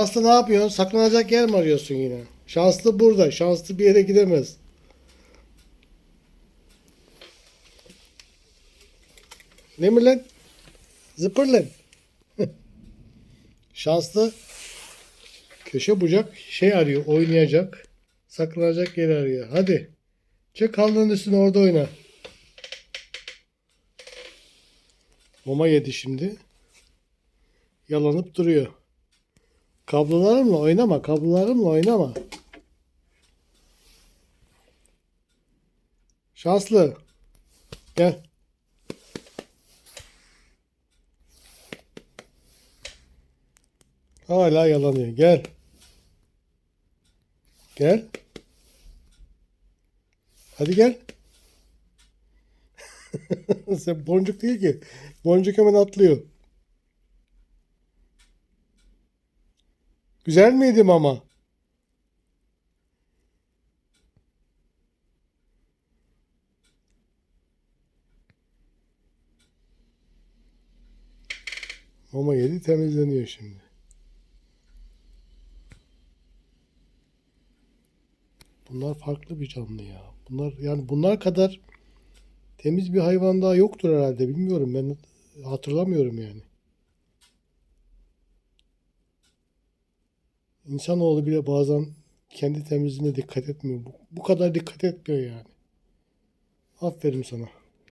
Şanslı ne yapıyorsun? Saklanacak yer mi arıyorsun yine? Şanslı burada. Şanslı bir yere gidemez. Ne mi lan? Zıpır lan. Şanslı köşe bucak şey arıyor. Oynayacak. Saklanacak yer arıyor. Hadi. Çık halının üstüne orada oyna. Mama yedi şimdi. Yalanıp duruyor. Kablolarımla oynama, kablolarımla oynama. Şanslı. Gel. Hala yalanıyor. Gel. Gel. Hadi gel. Sen boncuk değil ki. Boncuk hemen atlıyor. Güzel miydim ama? Mama yedi temizleniyor şimdi. Bunlar farklı bir canlı ya. Bunlar yani bunlar kadar temiz bir hayvan daha yoktur herhalde. Bilmiyorum ben hatırlamıyorum yani. İnsanoğlu bile bazen kendi temizliğine dikkat etmiyor. Bu, bu kadar dikkat etmiyor yani. Aferin sana.